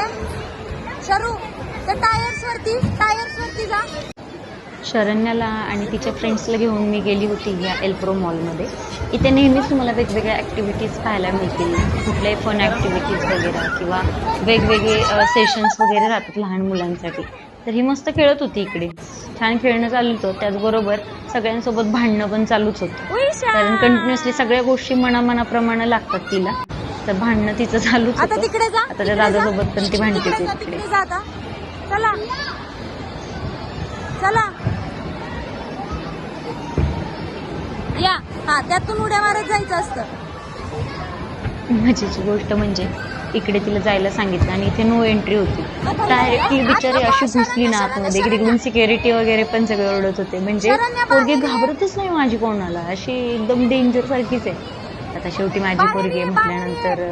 तिकडे शरू त्या टायर्स वरती टायर्स वरती जा. शरण्याला आणि तिच्या फ्रेंड्सला घेऊन मी गेली होती या एल्प्रो मॉलमध्ये इथे नेहमीच तुम्हाला वेगवेगळ्या ॲक्टिव्हिटीज पाहायला मिळतील. कुठल्याही फन ॲक्टिव्हिटीज वगैरे किंवा वेगवेगळे सेशन्स वगैरे राहतात लहान मुलांसाठी. तर ही मस्त खेळत होती इकडे. छान खेळणं चालू होतं. त्याचबरोबर सगळ्यांसोबत भांडणं पण चालूच होतं. कारण कंटिन्युअसली सगळ्या गोष्टी मनामनाप्रमाणे लागतात तिला. तर भांडणं तिचं चालूच आता तिकडे जा आता त्या. दादासोबत पण ती भांडते तिकडे जा, आता. चला. चला. या. हा त्यातून उड्या मारत जायचं असतं. मजेची गोष्ट म्हणजे इकडे तिला जायला सांगितलं आणि इथे नो एंट्री होती. डायरेक्टली बिचारी अशी घुसली ना आतमध्ये. इकडे सिक्युरिटी वगैरे पण सगळे ओरडत होते. म्हणजे पोरगी घाबरतच नाही माझी कोणाला. अशी एकदम डेंजर सारखीच आहे. आता शेवटी माझी पोरगी म्हटल्यानंतर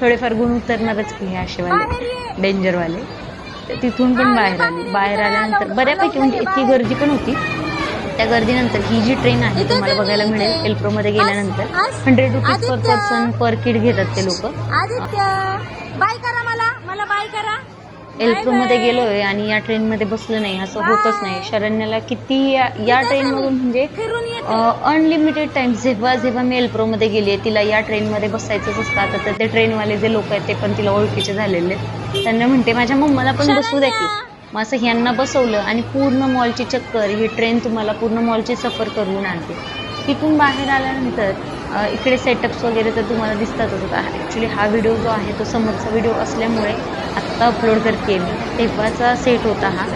थोडेफार गुण उतरणारच की हे असेवाले डेंजरवाले. तर तिथून पण बाहेर आली. बाहेर आल्यानंतर बऱ्यापैकी म्हणजे इतकी गर्दी पण होती. त्या गर्दीनंतर ही जी ट्रेन आहे तुम्हाला बघायला मिळेल एल्प्रोमध्ये गेल्यानंतर. Hundred rupees per person per kid घेतात ते लोक. बाय करा मला. मला बाय करा. एल्प्रोमध्ये गेलोय आणि या ट्रेनमध्ये बसलं नाही असं होतच नाही. शरण्याला किती या- या ट्रेनमधून म्हणजे अनलिमिटेड टाइम जेव्हा जेव्हा मी एल्प्रोमध्ये गेली तिला या ट्रेनमध्ये बसायचंच असतं. आता तर ते ट्रेनवाले जे लोक आहेत ते पण तिला ओळखीचे झालेले. त्यांना म्हणते माझ्या मम्माला पण बसू द्या की. मग असं ह्यांना बसवलं आणि पूर्ण मॉलची चक्कर ही ट्रेन तुम्हाला पूर्ण मॉलची सफर करून आणते. तिथून बाहेर आल्यानंतर इकडे सेटअप्स वगैरे तर तुम्हाला दिसतातच होता ॲक्च्युली हा व्हिडिओ जो आहे तो समोरचा व्हिडिओ असल्यामुळे आत्ता अपलोड करते मी तेव्हाचा सेट होता हा.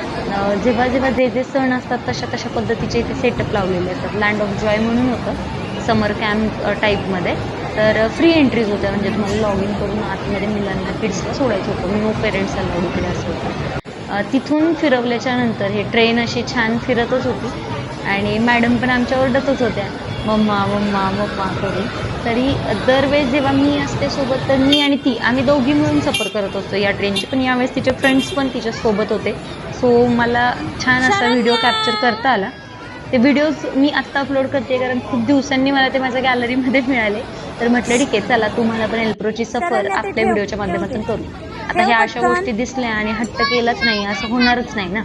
जेव्हा जेव्हा जे जे सण असतात तशा तशा पद्धतीचे इथे सेटअप लावलेले असतात. लँड ऑफ जॉय म्हणून होतं समर कॅम्प टाईपमध्ये तर फ्री एंट्रीज होत्या म्हणजे तुम्हाला लॉग इन करून आतमध्ये मुलांना किड्सला सोडायचं होतं. नो पेरेंट्स अलाउड इकडे असं होतं. तिथून फिरवल्याच्या नंतर हे ट्रेन अशी छान फिरतच होती. आणि मॅडम पण आमच्यावर डतच होत्या. मम्मा मम्मा मम्मा करून तरी दरवेळेस जेव्हा मी असते सोबत तर मी आणि ती आम्ही दोघी मिळून सफर करत असतो या ट्रेनचे पण यावेळेस तिचे फ्रेंड्स पण तिच्या सोबत होते. सो मला छान असा व्हिडिओ कॅप्चर करता आला. ते व्हिडिओज मी आत्ता अपलोड करते कारण खूप दिवसांनी मला ते माझ्या गॅलरीमध्ये मिळाले. तर म्हटलं ठीक आहे चला तुम्हाला पण एल्प्रोची सफर आपल्या व्हिडिओच्या माध्यमातून करू. आता ह्या अशा गोष्टी दिसल्या आणि हट्ट केलाच नाही असं होणारच नाही ना.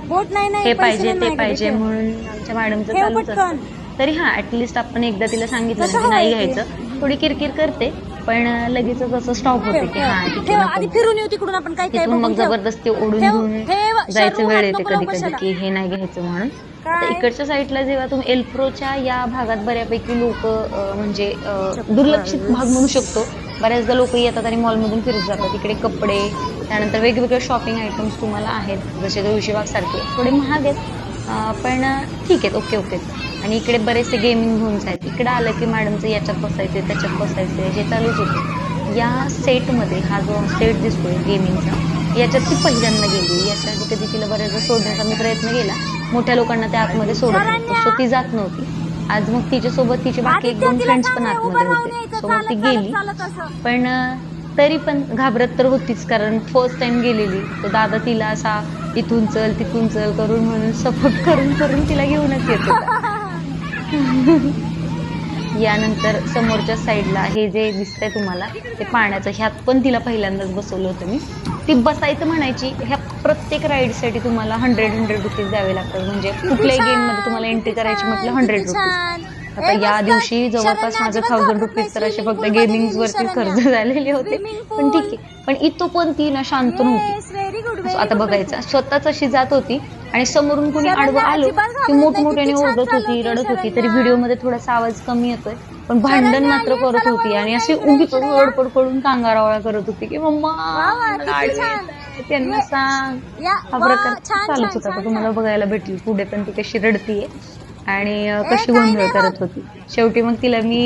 हे पाहिजे ते पाहिजे. म्हणून आमच्या मॅडमचं चालूच. असतं तरी हा ऍटलिस्ट आपण एकदा तिला सांगितलं ना की नाही हवंय ते? घ्यायचं थोडी किरकिर करते पण लगेचच असं स्टॉप होते ठेव, की हा ठेव. ठीक ठेव, आहे आधी नको. फिरून येऊ तिकडून आपण काय काय तिथून मग. जबरदस्ती ओढून ठेव, घेऊन ठेव. जायचं वेळ येते नको कधी लावू कधी कशाला? की हे नाही घ्यायचं म्हणून आता? इकडच्या साईडला जेव्हा तुम्ही एल्प्रोच्या या भागात बऱ्यापैकी लोक म्हणजे अं, दुर्लक्षित भाग म्हणू शकतो बऱ्याचदा लोक येतात आणि मॉलमधून फिरत जातात इकडे कपडे त्यानंतर वेगवेगळे शॉपिंग आयटम्स तुम्हाला आहेत जसे तुळशीबाग सारखे थोडे महाग आहेत अं, पण ठीक आहेत ओके ओके आणि इकडे बरेचसे गेमिंग झोन्स आहेत. इकडे आलं की मॅडमचं याच्यात बसायचे त्याच्यात बसायचे हे चालूच होतं. या सेटमध्ये हा जो सेट दिसतोय गेमिंगचा याच्यात ती पहिल्यांदा गेली. याच्या आधी कधी तिला बऱ्याचदा सोडण्याचा मी प्रयत्न केला. मोठ्या लोकांना त्या आतमध्ये सोडत नव्हतं. सो ती जात नव्हती. आज मग तिच्यासोबत तिचे बाकी एक दोन फ्रेंड्स पण आतमध्ये होते. सो मग ती गेली. पण तरी पण घाबरत तर होतीच कारण फर्स्ट टाइम गेलेली. तो दादा तिला असा इथून चल तिथून चल करून म्हणून सपोर्ट करून करून तिला घेऊनच येत होता. यानंतर समोरच्या साईडला हे जे दिसतंय तुम्हाला ते पाण्याचं ह्यात पण तिला पहिल्यांदाच बसवलं होतं मी. ती बसायचं म्हणायची ह्या प्रत्येक राईडसाठी तुम्हाला हंड्रेड हंड्रेड रुपीज द्यावे लागतात. म्हणजे कुठल्याही गेममध्ये तुम्हाला एंट्री करायची म्हटलं हंड्रेड रुपीज आता या दिवशी जवळपास माझं थाउजंड रुपीज तर असे फक्त गेमिंग वरती खर्च झालेले होते. पण ठीक आहे. पण इथं पण ती ना शांत नव्हती. आता बघायचं. स्वतःच अशी जात होती आणि समोरून कोणी आडवं आलो की मोठमोठ्याने ओरडत होती रडत होती. तरी व्हिडिओमध्ये थोडासा आवाज कमी येतोय. पण भांडण मात्र करत होती आणि अशी उगीच ओरडपड करून कांगारावळा करत होती की मम्मा त्यांना सांग. हा प्रकार चालूच होता. तुम्हाला बघायला भेटेल पुढे पण ती कशी रडतीये आणि कशी गोंधळ करत होती. शेवटी मग तिला मी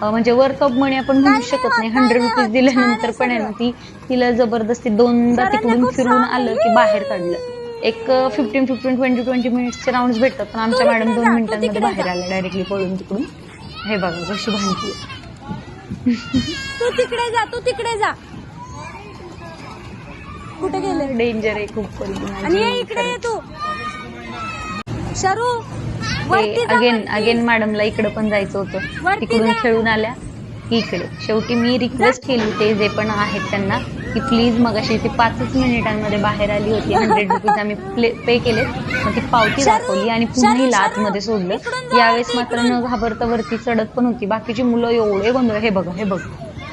म्हणजे वर्कअप म्हणे आपण म्हणू शकत नाही. हंड्रेड रुपीज दिल्यानंतर पण आहे ना ती तिला जबरदस्ती दोनदा तिकडून फिरून आलं की बाहेर काढलं. एक फिफ्टीन फिफ्टीन ट्वेंटी ट्वेंटी मिनिट्सचे राऊंड भेटतात पण आमच्या मॅडम दोन मिनिटांमध्ये बाहेर आल्या डायरेक्टली पळून तिकडून. हे बघा कशी भांडती तू तिकडे जा तू तिकडे जा. कुठे गेले? डेंजर आहे खूप. आणि इकडे तू. शरू. अगेन. अगेन मॅडमला इकडे पण जायचं होतं. तिकडून. खेळून आल्या. की इकडे. शेवटी मी रिक्वेस्ट केली ते जे पण आहेत त्यांना की प्लीज मग अशी ती पाचच मिनिटांमध्ये बाहेर आली होती हंड्रेड रुपीज आम्ही प्ले पे केले मग ती पावती दाखवली आणि पुन्हा हिला आतमध्ये सोडलं. यावेळेस मात्र न घाबरता वरती चढत पण होती. बाकीची मुलं एवढे गोंधळ हे बघा हे बघ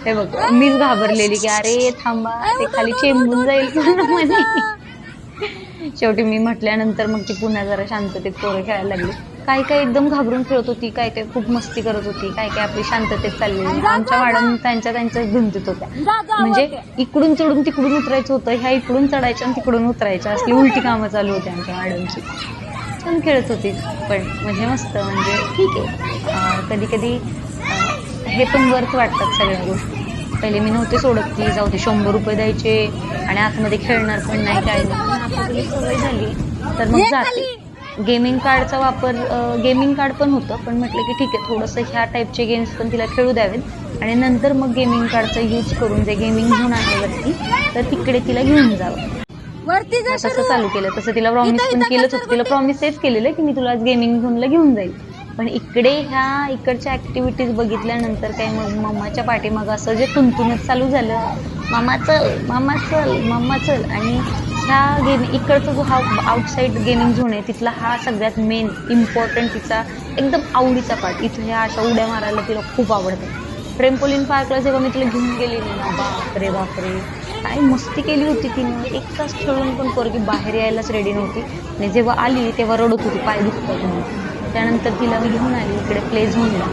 हे बघ. मीच घाबरलेली की अरे थांबा ते खाली चेंबून जाईल पूर्णमध्ये शेवटी मी म्हटल्यानंतर मग ती पुन्हा जरा शांततेत पोरं खेळायला लागली. काही काही एकदम घाबरून खेळत होती काय काय खूप मस्ती करत होती काय काय आपली शांततेत चाललेली. आमच्या मॅडम त्यांच्या त्यांच्याच धुंदीत होत्या. म्हणजे इकडून चढून तिकडून उतरायचं होतं ह्या इकडून चढायच्या आणि तिकडून उतरायच्या. असली उलटी कामं चालू होती आमच्या मॅडमची छान खेळत होती पण म्हणजे मस्त म्हणजे ठीक आहे. कधी कधी हे पण वर्थ वाटतात सगळ्या गोष्टी. पहिले मी नव्हते सोडत की जाऊ दे शंभर रुपये द्यायचे आणि आतमध्ये खेळणार पण नाही काय नाही. सवय झाली तर मग जाते. गेमिंग कार्डचा वापर गेमिंग कार्ड पण होतं पण म्हटलं की ठीक आहे थोडंसं ह्या टाईपचे गेम्स पण तिला खेळू द्यावेत. आणि नंतर मग गेमिंग कार्डचा यूज करून जे गेमिंग झोन आहे वरती तर तिकडे तिला घेऊन जावं. तसं चालू केलं. तसं तिला प्रॉमिस पण केलंच होतं. तिला प्रॉमिस तेच केलेलं की मी तुला आज गेमिंग झोनला घेऊन जाईल पण इकडे ह्या इकडच्या ॲक्टिव्हिटीज बघितल्यानंतर काय मग मम्माच्या पाठीमाग असं जे तुंतुनच चालू झालं मामा चल मामा चल मामा चल आणि ह्या गेम इकडचा जो हा आउटसाईड गेमिंग झोन आहे तिथला हा सगळ्यात मेन इम्पॉर्टंट तिचा एकदम आवडीचा पार्ट इथं ह्या अशा उड्या मारायला तिला खूप आवडतं. ट्रेम्पोलिन पार्कला जेव्हा मी तिला घेऊन गेलेली ना बापरे बापरे. काय मस्ती केली होती तिने. एक तास खेळून पण पोरगी बाहेर यायलाच रेडी नव्हती. आणि जेव्हा आली तेव्हा रडत होती पाय दुखतात म्हणून. त्यानंतर तिला मी घेऊन आली इकडे प्ले झोनला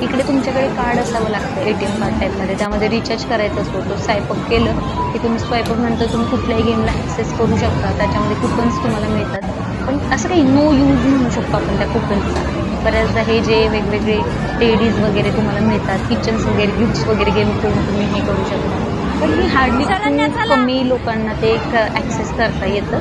इकडे तुमच्याकडे कार्ड असावं लागतं ए टी एम कार्ड टाईपमध्ये त्यामध्ये रिचार्ज करायचा असतो तो स्वयंपाक केलं की तुम्ही स्वयंपाक नंतर तुम्ही कुठल्याही गेमला ॲक्सेस करू शकता. त्याच्यामध्ये कुपन्स तुम्हाला मिळतात. पण असं काही नो यूज म्हणू शकतो आपण त्या कुपन्सचा बऱ्याचदा हे जे वेगवेगळे टेडीज वगैरे तुम्हाला मिळतात किचन्स वगैरे गिफ्ट्स वगैरे गेम खेळून तुम्ही हे करू शकता. पण ही हार्डली कमी लोकांना ते एक ॲक्सेस करता येतं.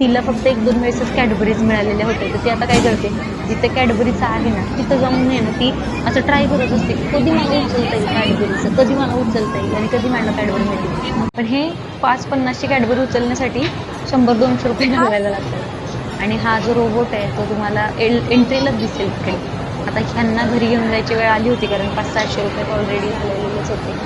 तिला फक्त एक दोन वेळेसच कॅडबरीज मिळालेल्या होत्या तर ती आता काय करते? जिथे कॅडबरीचं आहे ना तिथं जाऊन आहे ना ती असं ट्राय करत असते. कधी मला उचलता येईल कॅडबरीचं कधी मला उचलता येईल? आणि कधी मला कॅडबरी मिळते पण हे पाच पन्नासची कॅडबरी उचलण्यासाठी शंभर दोनशे रुपये घालवायला लागतात. आणि हा जो रोबोट आहे तो तुम्हाला एल एंट्रीलाच दिसेल तिकडे. आता ह्यांना घरी घेऊन जायची वेळ आली होती कारण पाच सहाशे रुपये ऑलरेडी झालेलेच होते.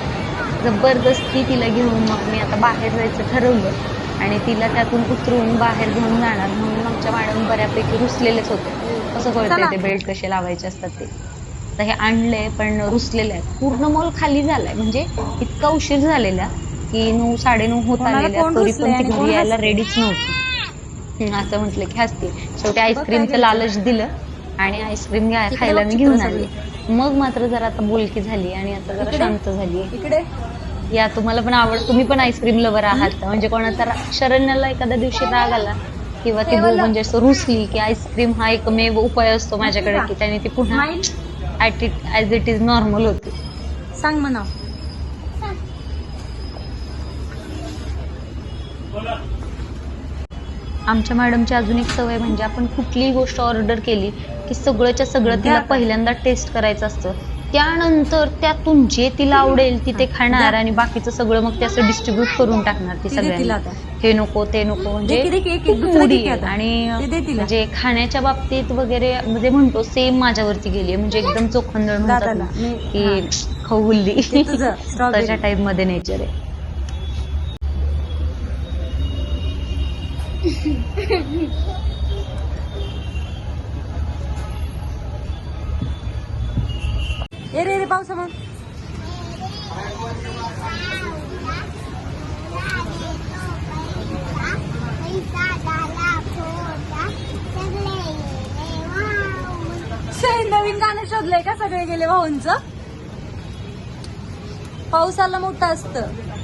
जबरदस्ती तिला घेऊन मग मी आता बाहेर जायचं ठरवलं. आणि तिला त्यातून उतरून बाहेर घेऊन जाणार. म्हणून आमच्या मॅडम बऱ्यापैकी रुसलेलेच होते. कसं कळतंय ते बेल्ट कसे लावायचे असतात ते. तर हे आणलंय पण रुसलेलं आहे पूर्ण मॉल खाली झालाय. म्हणजे इतका उशीर झालेला की नऊ साडेनऊ होत आलेल्या तरी पण ती घरी यायला? रेडीच नव्हती. असं म्हटलं की हसते शेवटी आईस्क्रीमचं लालच दिलं आणि आईस्क्रीम खायला मी घेऊन. आले. मग मात्र जरा आता बोलकी झाली आणि आता जरा? शांत झाली. इकडे? या तुम्हाला पण आवड तुम्ही पण आईस्क्रीम लवर आहात. म्हणजे कोणाचा रा- शरण्याला एखाद्या दिवशी राग आला किंवा ती म्हणजे असं रुसली की आईस्क्रीम हा एकमेव उपाय असतो माझ्याकडे की? त्याने ती पुन्हा at it as it is normal होते. सांग म्हणा आमच्या मॅडमची अजून एक सवय म्हणजे आपण कुठलीही गोष्ट ऑर्डर केली की सगळंच्या सगळं तिला. पहिल्यांदा टेस्ट करायचं असतं. त्यानंतर त्यातून जे तिला आवडेल ती ते खाणार. आणि बाकीचं सगळं मग ते असं डिस्ट्रीब्यूट करून टाकणार ती सगळ्यांना हे नको ते नको म्हणजे खूप. आणि. म्हणजे खाण्याच्या बाबतीत वगैरे म्हणजे म्हणतो सेम माझ्यावरती गेली म्हणजे एकदम चोखंदळ म्हणतात. ना, की strawberry. तशा टाईपमध्ये नेचर आहे ये रे रे पावसा मग नवीन गाणं शोधलंय का सगळे गेले भाऊंच? पाऊस आला मोठा असतं.